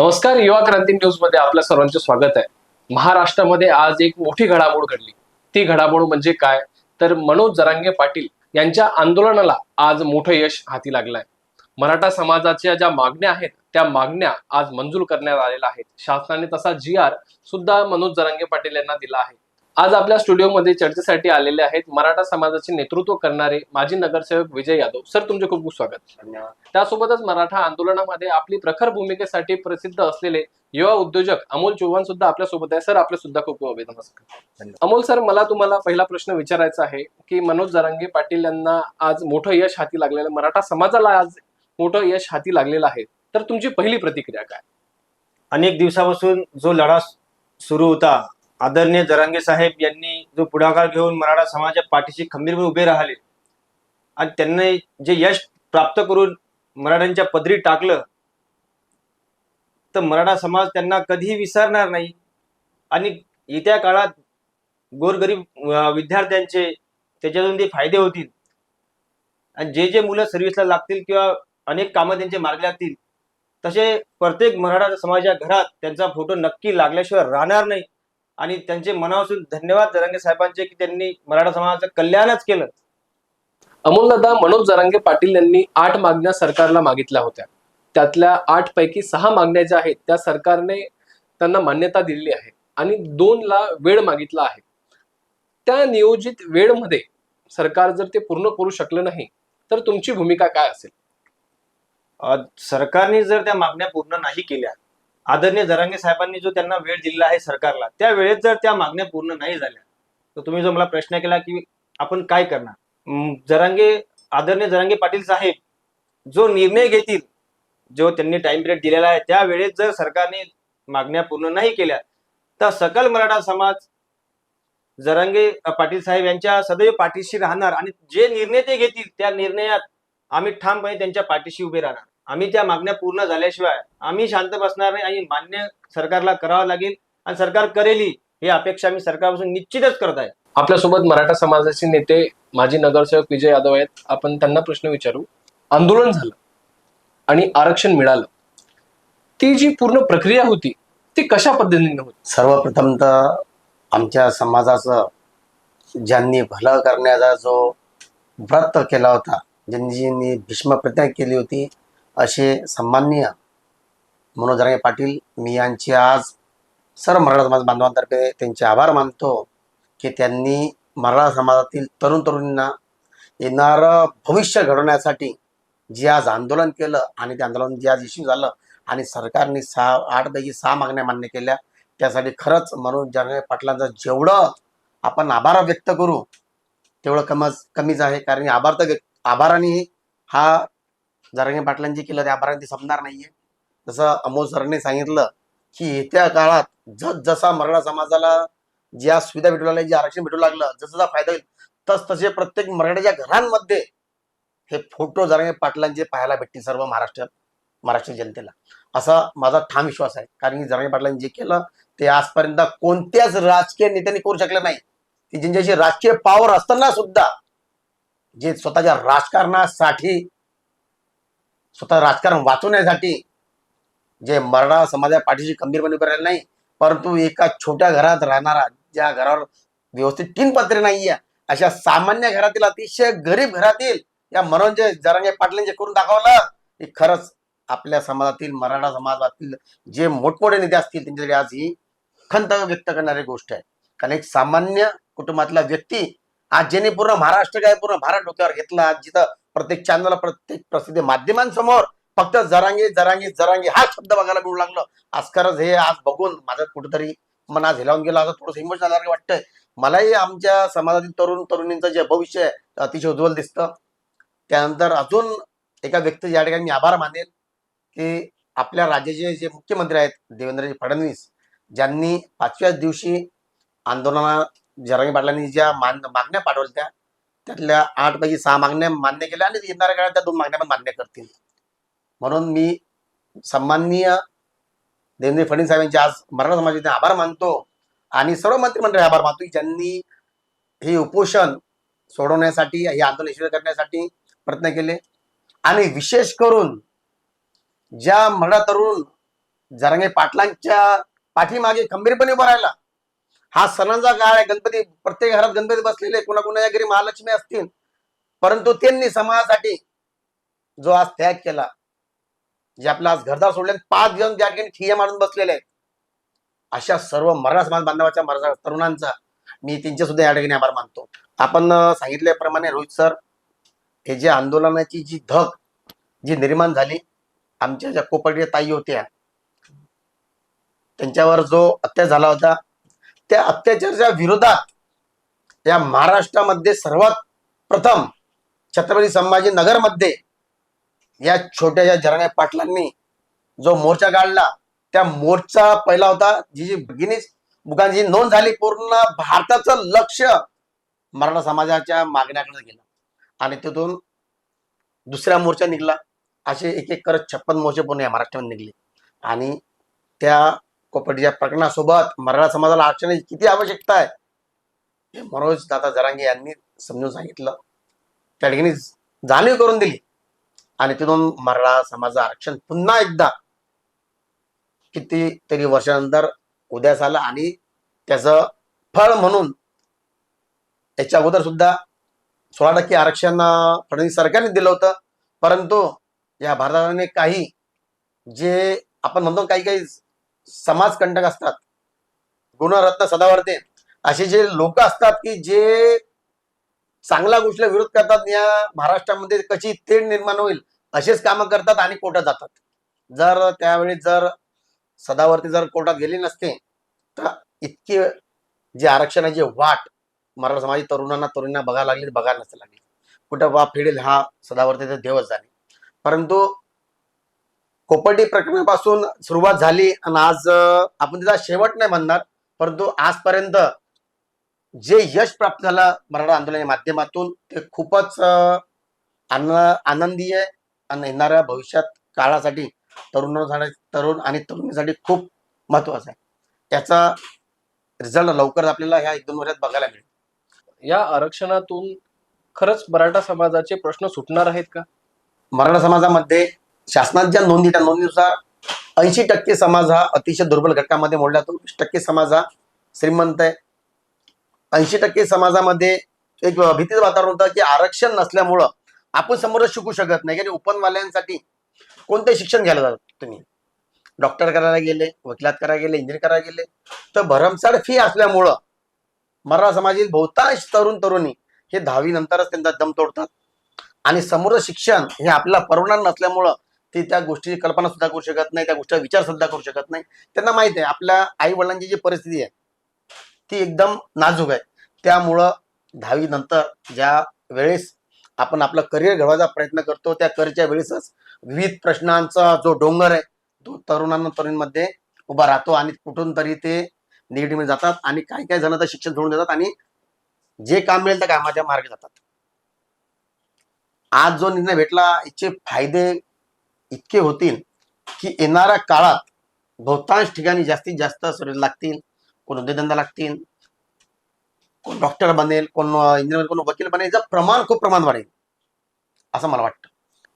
नमस्कार युवा क्रांती न्यूजमध्ये आपल्या सर्वांचे स्वागत आहे. महाराष्ट्रामध्ये आज एक मोठी घडामोड घडली. ती घडामोड म्हणजे काय? तर मनोज जरांगे पाटील यांच्या आंदोलनाला आज मोठं यश हाती लागलंय. मराठा समाजाच्या ज्या मागण्या आहेत त्या मागण्या आज मंजूर करण्यात आलेल्या आहेत. शासनाने तसा जी आर सुद्धा मनोज जरांगे पाटील यांना दिला आहे. आज आपल्या स्टुडिओमध्ये चर्चेसाठी आलेले आहेत मराठा समाजाचे नेतृत्व करणारे माजी नगरसेवक विजय यादव. सर तुमचे खूप खूप स्वागत. धन्यवाद. त्यासोबतच मराठा आंदोलनामध्ये आपली प्रखर भूमिकेसाठी प्रसिद्ध असलेले युवा उद्योजक अमोल चव्हाण सुद्धा आपल्यासोबत आहे. सर आपले सुद्धा खूप खूप अभिनंदन. धन्यवाद. अमोल सर मला तुम्हाला पहिला प्रश्न विचारायचा आहे की मनोज जरांगे पाटील यांना आज मोठं यश हाती लागलेलं. मराठा समाजाला आज मोठं यश हाती लागलेलं आहे. तर तुमची पहिली प्रतिक्रिया काय? अनेक दिवसापासून जो लढा सुरू होता आदरणीय जरांगे साहेब यांनी जो पुढाकार घेऊन मराठा समाजाच्या पाठीशी खंबीरपणे उभे राहिले आणि त्यांनी जे यश प्राप्त करून मराठ्यांच्या पदरी टाकलं तर मराठा समाज त्यांना कधीही विसरणार नाही. आणि येत्या काळात गोरगरीब विद्यार्थ्यांचे त्याच्यातून ते फायदे होतील आणि जे जे मुलं सर्व्हिसला लागतील किंवा अनेक कामं त्यांचे मार्ग लागतील तसे प्रत्येक मराठा समाजाच्या घरात त्यांचा फोटो नक्की लागल्याशिवाय राहणार नाही. आणि त्यांचे मनापासून धन्यवाद जरांगे साहेबांचे की त्यांनी मराठा समाजाचं कल्याणच केलं. अमोल दादा मनोज जरांगे पाटील यांनी आठ मागण्या सरकारला मागितल्या होत्या. त्यातल्या आठ पैकी सहा मागण्या ज्या आहेत त्या सरकारने त्यांना मान्यता दिलेली आहे आणि दोन ला वेळ मागितला आहे. त्या नियोजित वेळमध्ये सरकार जर ते पूर्ण करू शकलं नाही तर तुमची भूमिका काय असेल? सरकारने जर त्या मागण्या पूर्ण नाही केल्या आदरणीय जरांगे साहेबांनी जो त्यांना वेळ दिलेला आहे सरकारला त्या वेळेत जर त्या मागण्या पूर्ण नाही झाल्या तर तुम्ही जो मला प्रश्न केला की आपण काय करणार? जरांगे आदरणीय जरांगे पाटील साहेब जो निर्णय घेतील जो त्यांनी टाइम पिरियड दिलेला आहे त्या वेळेत जर सरकारने मागण्या पूर्ण नाही केल्या तर सकल मराठा समाज जरांगे पाटील साहेब यांच्या सदैव पाठीशी राहणार आणि जे निर्णय ते घेतील त्या निर्णयात आम्ही ठामपणे त्यांच्या पाठीशी उभे राहणार. आम्ही त्या मागण्या पूर्ण झाल्याशिवाय आम्ही शांत बसणार नाही. आणि मान्य सरकारला करावं लागेल आणि सरकार करेली ही अपेक्षा आम्ही सरकारपासून निश्चितच करत आहे. आपल्यासोबत मराठा समाजाचे नेते माजी नगरसेवक विजय यादव आहेत. आपण त्यांना प्रश्न विचारू. आंदोलन झालं आणि आरक्षण मिळालं. ती जी पूर्ण प्रक्रिया होती ती कशा पद्धतीने होती? सर्वप्रथम तर आमच्या समाजाचं ज्यांनी भलं करण्याचा जो व्रत केला होता ज्यांनी भीष्म प्रतिज्ञा केली होती असे सन्माननीय मनोज पाटील मी यांची आज सर्व मराठा समाज बांधवांतर्फे त्यांचे आभार मानतो की त्यांनी मराठा समाजातील तरुण तरुणींना येणारं भविष्य घडवण्यासाठी जे आज आंदोलन केलं आणि ते आंदोलन जे आज इश्यू झालं आणि सरकारने सहा आठपैकी सहा मागण्या मान्य केल्या त्यासाठी खरंच मनोज जरांगे पाटलांचं जेवढं आपण आभार व्यक्त करू तेवढं कमच कमीच आहे. कारण आभार तर व्यक्त आभाराने हा जरांगे पाटलांची केलं त्या आभाराने संपणार नाहीये. जसं अमोल सरांनी सांगितलं की येत्या काळात जस जसा मराठा समाजाला ज्या सुविधा भेटू लागल्या जे आरक्षण भेटू लागलं जसा जसा फायदा होईल तस तसे प्रत्येक मराठ्याच्या घरांमध्ये हे फोटो जरांगे पाटलांचे पाहायला भेटतील सर्व महाराष्ट्रात महाराष्ट्र जनतेला. असा माझा ठाम विश्वास आहे. कारण की जरांगे पाटलांनी जे केलं ते आजपर्यंत कोणत्याच राजकीय नेत्यांनी करू शकलं नाही. की ज्यांच्याशी राजकीय पॉवर असताना सुद्धा जे स्वतःच्या राजकारणासाठी स्वतः राजकारण वाचवण्यासाठी जे मराठा समाजा पाठीशी खंबीरपणे उभे राहिले नाही परंतु एका छोट्या घरात राहणारा ज्या घरावर व्यवस्थित तीन पत्रे नाहीये अशा सामान्य घरातील अतिशय गरीब घरातील या मनोरंजय जरांगे पाटलांचे करून दाखवलं की खरंच आपल्या समाजातील मराठा समाजातील जे मोठमोठे नेते असतील त्यांच्याकडे आज ही खंत व्यक्त करणारी गोष्ट आहे. कारण एक सामान्य कुटुंबातला व्यक्ती आज ज्याने पूर्ण महाराष्ट्र काय पूर्ण भारत डोक्यावर घेतला आज जिथं प्रत्येक चॅनलला प्रत्येक प्रसिद्ध माध्यमांसमोर फक्त जरांगे जरांगे जरांगे हा शब्द बघायला मिळू लागलं. आज खरंच हे आज बघून माझं कुठेतरी मन आज हिलावून गेलं. असं थोडंसं इमोशनल झाल्यासारखं वाटतंय. मलाही आमच्या समाजातील तरुण तरुणींचं जे भविष्य आहे अतिशय उज्ज्वल दिसतं. त्यानंतर अजून एका व्यक्ती या ठिकाणी मी आभार मानेल की आपल्या राज्याचे जे मुख्यमंत्री आहेत देवेंद्रजी फडणवीस ज्यांनी पाचव्याच दिवशी आंदोलना जरांगी पाटलांनी ज्या मान मागण्या पाठवल्या त्या त्यातल्या आठ पैकी सहा मागण्या मान्य केल्या आणि येणाऱ्या काळात त्या दोन मागण्या पण मान्य करतील. म्हणून मी सन्माननीय देवेंद्र फडणवीस साहेबांचे आज मराठा समाजाचे आभार मानतो आणि सर्व मंत्रिमंडळ आभार मानतो की ज्यांनी हे उपोषण सोडवण्यासाठी हे आंदोलन यशस्वी करण्यासाठी प्रयत्न केले. आणि विशेष करून ज्या मराठा तरुण जरांगे पाटलांच्या पाठीमागे खंबीरपणे उभा राहिला हा सणांचा काळ आहे. गणपती प्रत्येक घरात गणपती बसलेले कोणाकोणाच्या घरी महालक्ष्मी असतील. परंतु त्यांनी समाजासाठी जो आज त्याग केला जे आपला आज घरदार सोडले पाच दिवस त्या ठिकाणी ठिय्या मारून बसलेले आहेत. अशा सर्व मराठा समाज बांधवाच्या मराठा तरुणांचा मी त्यांचे सुद्धा या ठिकाणी आभार मानतो. आपण सांगितल्याप्रमाणे रोहित सर हे जे आंदोलनाची जी धग जी निर्माण झाली आमच्या ज्या कोपरच्या ताई होत्या त्यांच्यावर जो अत्याचार झाला होता त्या अत्याचाराच्या विरोधात या महाराष्ट्रामध्ये सर्वात प्रथम छत्रपती संभाजी नगरमध्ये या छोट्याशा जराण्या पाटलांनी जो मोर्चा काढला त्या मोर्चा पहिला होता जी जी गिनीज बुकांची नोंद झाली पूर्ण भारताचं लक्ष मराठा समाजाच्या मागण्याकडे गेलं. आणि तिथून दुसरा मोर्चा निघला. असे एक एक करत छप्पन मोर्चे पूर्ण या महाराष्ट्रामध्ये निघले. आणि त्या कोपटीच्या प्रकरणासोबत मराठा समाजाला आरक्षणाची किती आवश्यकता आहे? हे मनोज दादा जरांगे यांनी समजून सांगितलं. त्या ठिकाणी जाणीव करून दिली. आणि तिथून मराठा समाजाचं आरक्षण पुन्हा एकदा कितीतरी वर्षानंतर उद्यास आलं आणि त्याचं फळ म्हणून याच्या अगोदर सुद्धा सोळा टक्के आरक्षण फडणवीस सरकारने दिलं होतं. परंतु या भारताने काही जे आपण म्हणतो काही काही समाजकंटक असतात गुणरत्न सदावर्ते असे जे लोक असतात की जे चांगल्या गोष्टीला विरोध करतात या महाराष्ट्रामध्ये कशी तेढ निर्माण होईल असेच कामं करतात आणि कोर्टात जातात. जर त्यावेळी जर सदावर्ती जर कोर्टात गेले नसते तर इतके जे आरक्षणाची वाट मराठा समाजी तरुणांना तरुणांना बघायला लागली बघायला नसते लागली. कुठं बा फिडेल हा सदावर्तीचा देवच झाले परंतु कोपर्डी प्रकरणापासून सुरुवात झाली आणि आज आपण त्याचा शेवट नाही म्हणणार परंतु आजपर्यंत जे यश प्राप्त झालं मराठा आंदोलनाच्या माध्यमातून ते खूपच आनंदी आहे आणि येणाऱ्या भविष्यात काळासाठी तरुणांसाठी तरुण आणि तरुणीसाठी खूप महत्वाचं आहे. याचा रिझल्ट लवकरच आपल्याला ह्या एक दोन वर्षात बघायला मिळेल. या आरक्षणातून खरंच मराठा समाजाचे प्रश्न सुटणार आहेत का? मराठा समाजामध्ये शासनाच्या नोंदी त्या नोंदीनुसार ऐंशी टक्के समाज हा अतिशय दुर्बल घटकामध्ये मोडला जातो. वीस टक्के समाज हा श्रीमंत आहे. ऐंशी टक्के समाजामध्ये एक भीतीचं वातावरण होतं की आरक्षण नसल्यामुळं आपण समोर शिकू शकत नाही. कारण ओपनवाल्यांसाठी कोणते शिक्षण घ्यायला जातात तुम्ही. डॉक्टर करायला गेले वकिलात करायला गेले इंजिनियर करायला गेले. तर भरमसाड फी असल्यामुळं मराठा समाजातील बहुतांश तरुण तरुणी हे दहावी नंतरच त्यांचा दम तोडतात. आणि समोर शिक्षण हे आपल्याला परवडणार नसल्यामुळं ते त्या गोष्टीची कल्पना सुद्धा करू शकत नाही त्या गोष्टीचा विचार सुद्धा करू शकत नाही. त्यांना माहीत आहे आपल्या आई वडिलांची जी परिस्थिती आहे ती एकदम नाजूक आहे. त्यामुळं दहावी नंतर ज्या वेळेस आपण आपलं करिअर घडवायचा प्रयत्न करतो त्या करिअरच्या वेळेसच विविध प्रश्नांचा जो डोंगर आहे तो तरुणांना तरुणींमध्ये उभा राहतो आणि कुठून तरी ते निगेटिव्ह जातात आणि काही काही जण तर शिक्षण सोडून देतात आणि जे काम मिळेल त्या कामाच्या मार्गे जातात. आज जो निर्णय भेटला याचे फायदे इतके होतील की येणाऱ्या काळात बहुतांश ठिकाणी जास्तीत जास्त सर्विस लागतील कोण उद्योगधंदा लागतील कोण डॉक्टर बनेल कोण इंजिनियर कोण वकील बनेल याचं प्रमाण खूप प्रमाण वाढेल असं मला वाटतं.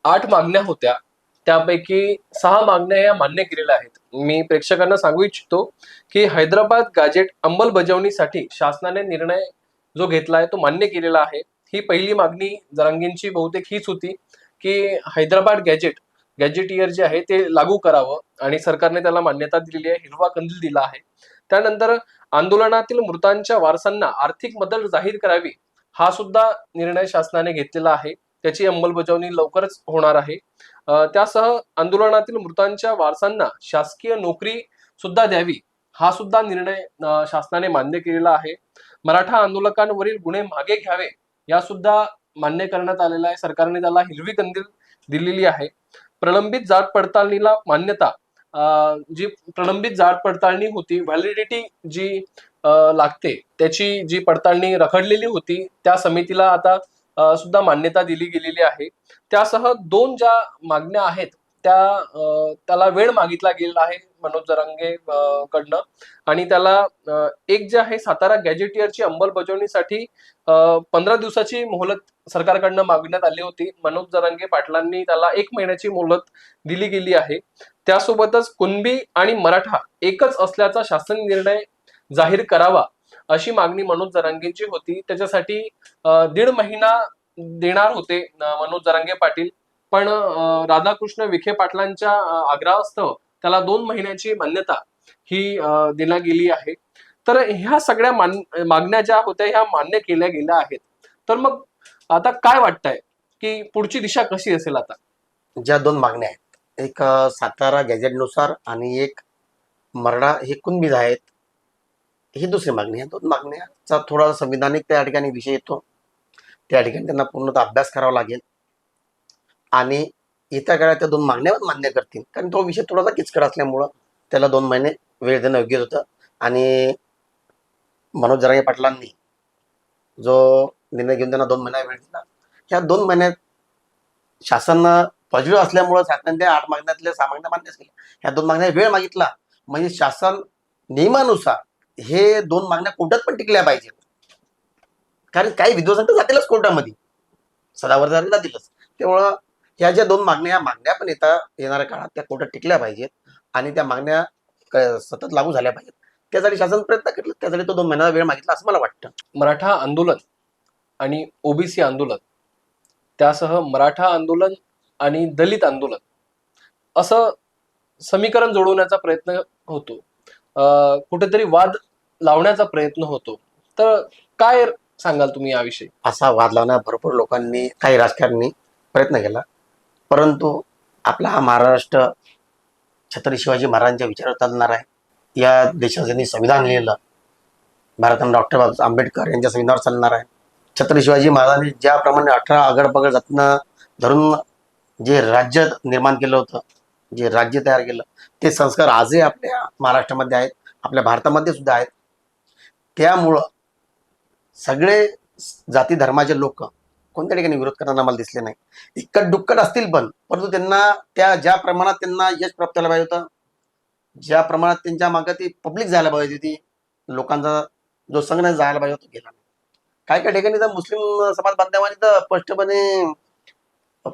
आठ मागण्या होत्या. त्यापैकी सहा मागण्या या मान्य केलेल्या आहेत. मी प्रेक्षकांना सांगू इच्छितो की हैदराबाद गाजेट अंमलबजावणीसाठी शासनाने निर्णय जो घेतला आहे तो मान्य केलेला आहे. ही पहिली मागणी जरांगींची बहुतेक हीच होती की हैदराबाद गॅजेट गॅजेट इयर जे आहे ते लागू करावं. आणि सरकारने त्याला मान्यता दिलेली आहे हिरवा कंदील दिला आहे. त्यानंतर आंदोलनातील मृतांच्या वारसांना आर्थिक मदत जाहीर करावी हा सुद्धा निर्णय शासनाने घेतलेला आहे. त्याची अंमलबजावणी लवकरच होणार आहे. त्यासह आंदोलनातील मृतांच्या वारसांना शासकीय नोकरी सुद्धा द्यावी हा सुद्धा निर्णय शासनाने मान्य केलेला आहे. मराठा आंदोलकांवरील गुन्हे मागे घ्यावे या सुद्धा मान्य करण्यात आलेला आहे. सरकारने त्याला हिरवी कंदील दिलेली आहे. प्रलंबित जात पडताळणीला मान्यता जी प्रलंबित जात पडताळणी होती व्हॅलिडिटी जी अ, लागते त्याची जी पडताळणी रखडलेली होती त्या समितीला आता सुद्धा मान्यता दिली गेलेली आहे. त्यासह दोन ज्या मागण्या आहेत त्या त्याला वेळ मागितला गेलेला आहे. मनोज जरांगे कडनं. आणि त्याला एक जे आहे सातारा गॅजेटियरची अंमलबजावणीसाठी पंधरा दिवसाची मोहलत सरकारकडनं मागण्यात आली होती. मनोज जरांगे पाटलांनी त्याला एक महिन्याची मोहलत दिली गेली आहे. त्यासोबतच कुणबी आणि मराठा एकच असल्याचा शासन निर्णय जाहीर करावा अशी मागणी मनोज जरांगेंची होती. त्याच्यासाठी दीड महिना देणार होते मनोज जरांगे पाटील. पण राधाकृष्ण विखे पाटलांच्या आग्रहास्तव त्याला दोन महिन्याची मान्यता ही दिला गेली आहे. तर ह्या सगळ्या मान मागण्या ज्या होत्या ह्या मान्य केल्या गेल्या आहेत. तर मग आता काय वाटतंय? की पुढची दिशा कशी असेल आता? ज्या दोन मागण्या आहेत. एक सातारा गॅजेटनुसार आणि एक मरडा हे कुणबीज आहेत ही दुसरी मागणी. आहे दोन मागण्याचा थोडा संविधानिक त्या ठिकाणी विषय येतो. त्या ठिकाणी त्यांना पूर्णतः अभ्यास करावा लागेल. आणि येत्या काळात त्या दोन मागण्या मान्य करतील. कारण तो विषय थोडासा किचकट असल्यामुळं त्याला दोन महिने वेळ देणं योग्य होतं. आणि मनोज जरांगे पाटलांनी जो निर्णय घेऊन त्यांना दोन महिना वेळ दिला ह्या दोन महिन्यात शासन पॉझिटिव्ह असल्यामुळं शासनाने आठ मागण्यातल्या सहा मागण्या मान्य केल्या. ह्या दोन मागण्या वेळ मागितला म्हणजे शासन नियमानुसार हे दोन मागण्या कोर्टात पण टिकल्या पाहिजेत. कारण काही विद्वासांत जातीलच कोर्टामध्ये. सदावर जातीलच. तेवढं ह्या ज्या दोन मागण्या ह्या मागण्या पण येता येणाऱ्या काळात त्या कोर्टात टिकल्या पाहिजेत आणि त्या मागण्या सतत लागू झाल्या पाहिजेत. त्यासाठी शासन प्रयत्न केले त्यासाठी तो दोन महिन्याचा वेळ मागितला असं मला वाटतं. मराठा आंदोलन आणि ओबीसी आंदोलन त्यासह मराठा आंदोलन आणि दलित आंदोलन असं समीकरण जोडवण्याचा प्रयत्न होतो. कुठेतरी वाद लावण्याचा प्रयत्न होतो. तर काय सांगाल तुम्ही याविषयी? असा वाद लावण्यास भरपूर लोकांनी काही राजकारणी प्रयत्न केला. परंतु आपला हा महाराष्ट्र छत्रपती शिवाजी महाराजांच्या विचारावर चालणार आहे. या देशाचं ज्यांनी संविधान लिहिलं भारतानं डॉक्टर बाबासाहेब आंबेडकर यांच्या संविधानावर चालणार आहे. छत्रपती शिवाजी महाराजांनी ज्याप्रमाणे अठरा आगडपगड जातनं धरून जे राज्य निर्माण केलं होतं जे राज्य तयार केलं ते संस्कार आजही आपल्या महाराष्ट्रामध्ये आहेत आपल्या भारतामध्ये सुद्धा आहेत. त्यामुळं सगळे जाती धर्माचे लोक कोणत्या ठिकाणी विरोध करताना मला दिसले नाही. इक्कट दुक्कट असतील पण परंतु त्यांना त्या ज्या प्रमाणात त्यांना यश प्राप्त व्हायला पाहिजे होतं ज्या प्रमाणात त्यांच्या मागे ती पब्लिक जायला पाहिजे होती लोकांचा जो संघ जायला पाहिजे होता गेला नाही. काही काही ठिकाणी तर मुस्लिम समाज बांधवांनी तर स्पष्टपणे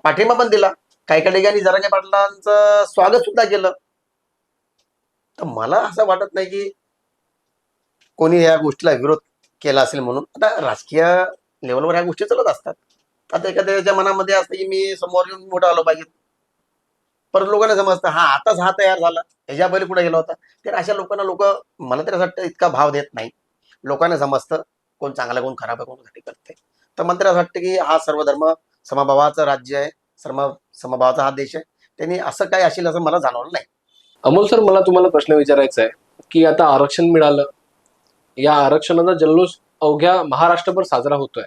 पाठिंबा पण दिला. काही काही ठिकाणी जरांगे पाटलांचं स्वागत सुद्धा केलं. तर मला असं वाटत नाही की कोणी या गोष्टीला विरोध केला असेल म्हणून. आता राजकीय लेवलवर ह्या गोष्टी चालत असतात. आता एखाद्याच्या मनामध्ये असतं की मी समोर येऊन मोठा आलो पाहिजे. परत लोकांना समजतं हा आताच हा तयार झाला. ह्याच्या पहिले कुठे गेला होता? तर अशा लोकांना लोक मला तरी असं वाटतं इतका भाव देत नाही लोकांना समजतं कोण चांगला कोण खराब आहे कोण घाटी करते तर मला तरी असं वाटतं की हा सर्वधर्म समभावाचं राज्य आहे सर्व समभावाचा हा देश आहे. त्यांनी असं काय असेल असं मला जाणवलं नाही. अमोल सर मला तुम्हाला प्रश्न विचारायचा आहे की आता आरक्षण मिळालं. या आरक्षणाचा जल्लोष अवघ्या महाराष्ट्रभर साजरा होतोय.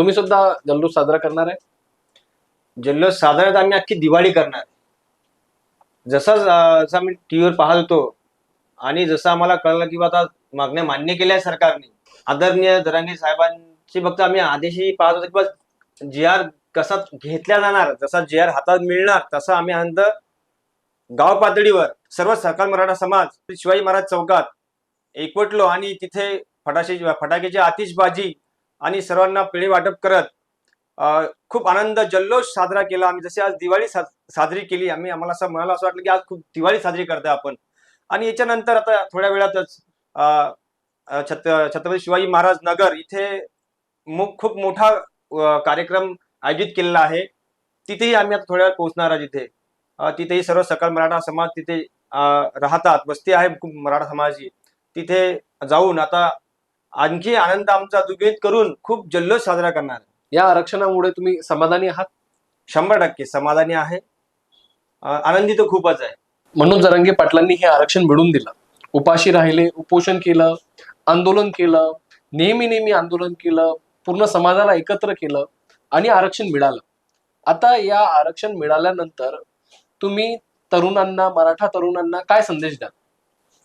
तुम्ही सुद्धा जल्लोष साजरा करणार आहे? जल्लोष साजरा आम्ही अख्खी दिवाळी करणार. जसा जसं आम्ही टीव्हीवर होतो आणि जसं आम्हाला कळलं की बा आता मागण्या मान्य केल्या आहे सरकारने. आदरणीय दरांगे साहेबांची फक्त आम्ही आदेशही पाहत होतो की बस जी आर कसा घेतला जाणार जसा जी आर हातात मिळणार तसा आम्ही अंत गाव पातळीवर सर्व सरकार मराठा समाज शिवाजी महाराज चौकात एकवटलो आणि तिथे फटाशे फटाक्याची आतिषबाजी आणि सर्वांना पिढी वाटप करत खूप आनंद जल्लोष साजरा केला. आम्ही जसे आज दिवाळी साजरी केली आम्ही आम्हाला असं म्हणाला असं वाटलं की आज खूप दिवाळी साजरी करतोय आपण. आणि याच्यानंतर आता थोड्या वेळातच छत छत्रपती शिवाजी महाराज नगर इथे खूप मोठा कार्यक्रम आयोजित केलेला आहे. तिथेही आम्ही आता थोड्या वेळ पोहोचणार आहे तिथे तिथेही सर्व सकल मराठा समाज तिथे राहतात. वस्ती आहे खूप मराठा समाजाची. तिथे जाऊन आता आणखी आनंद आमचा दुग्गित करून खूप जल्लोष साजरा करणार. या आरक्षणामुळे तुम्ही समाधानी आहात? शंभर टक्के समाधानी आहे. अं, आनंदी तर खूपच आहे. मनोज जरांगे पाटलांनी हे आरक्षण मिळवून दिलं. उपाशी राहिले उपोषण केलं आंदोलन केलं नेहमी नेहमी आंदोलन केलं पूर्ण समाजाला एकत्र केलं आणि आरक्षण मिळालं. आता या आरक्षण मिळाल्यानंतर तुम्ही तरुणांना मराठा तरुणांना काय संदेश द्याल?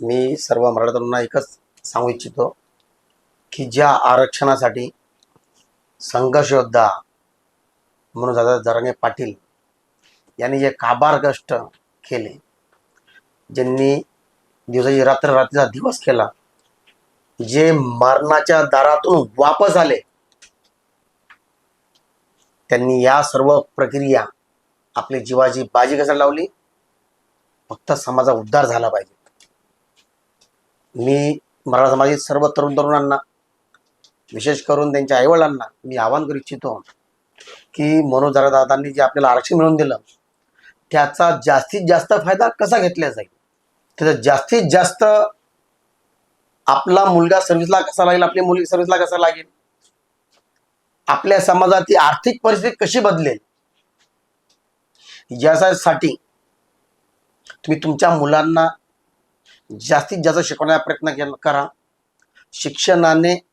मी सर्व मराठा तरुणांना एकच सांगू इच्छितो. की ज्या आरक्षणासाठी संघर्षयोद्धा म्हणून दादा जरांगे पाटील यांनी जे काबार कष्ट केले ज्यांनी दिवसाची रात्र रात्रीचा दिवस केला जे मरणाच्या दारातून वापस आले त्यांनी या सर्व प्रक्रिया आपली जीवाची बाजी कसा लावली? फक्त समाजा उद्धार झाला पाहिजे. मी मराठा समाजातील सर्व तरुण तरुणांना विशेष करून त्यांच्या आईवडिलांना मी आवाहन करू इच्छितो की मनोजदादांनी जे आपल्याला आरक्षण मिळवून दिलं त्याचा जास्तीत जास्त फायदा कसा घेतला जाईल? त्याचा जास्तीत जास्त आपला मुलगा सर्व्हिसला कसा लागेल आपली मुलगी सर्व्हिसला कसा लागेल? आपल्या समाजाची आर्थिक परिस्थिती कशी बदलेल? यासाठी तुम्ही तुमच्या मुलांना जास्तीत जास्त शिकवण्याचा प्रयत्न केला करा. शिक्षणाने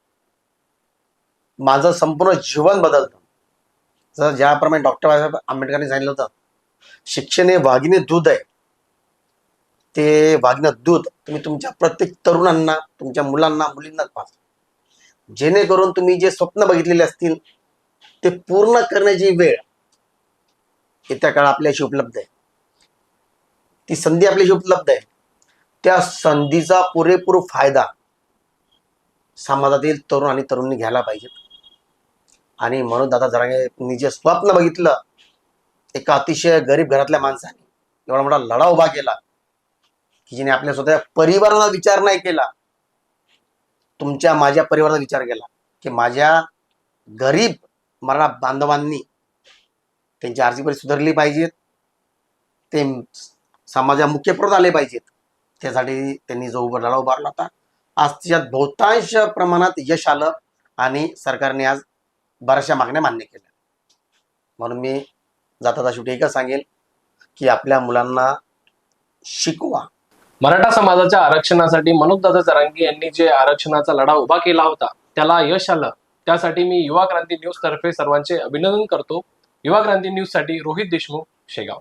माझं संपूर्ण जीवन बदलतं. जर ज्याप्रमाणे डॉक्टर बाबासाहेब आंबेडकरांनी सांगितलं होतं शिक्षण हे वाघिणी दूध आहे. ते वाघिणी दूध तुम्ही तुमच्या प्रत्येक तरुणांना तुमच्या मुलांना मुलींना पास जेणेकरून तुम्ही जे स्वप्न बघितलेले असतील ते पूर्ण करण्याची वेळ येत्या काळ आपल्याशी उपलब्ध आहे. ती संधी आपल्याशी उपलब्ध आहे. त्या संधीचा पुरेपूर फायदा समाजातील तरुण आणि तरुणी घ्यायला पाहिजेत आणि म्हणून दादा जरांगे जे स्वप्न बघितलं एका अतिशय गरीब घरातल्या माणसाने एवढा मोठा लढा उभा केला की जिने आपल्या स्वतः परिवाराचा विचार नाही केला तुमच्या माझ्या परिवाराचा विचार केला की माझ्या गरीब मराठा बांधवांनी त्यांची आर्थिक परिस्थिती सुधारली पाहिजेत ते समाजा मुख्यप्रोत आले पाहिजेत त्यासाठी त्यांनी जो उभा लढा उभारला होता. आज त्याच्यात बहुतांश प्रमाणात यश आलं आणि सरकारने आज बऱ्याचशा मागण्या मान्य केल्या. म्हणून मी जाता शेवटी एकच सांगेल की आपल्या मुलांना शिकवा. मराठा समाजाच्या आरक्षणासाठी मनोजदादा जरांगे यांनी जे आरक्षणाचा लढा उभा केला होता त्याला यश आलं. त्यासाठी मी युवा क्रांती न्यूज तर्फे सर्वांचे अभिनंदन करतो. युवा क्रांती न्यूजसाठी रोहित देशमुख शेगाव.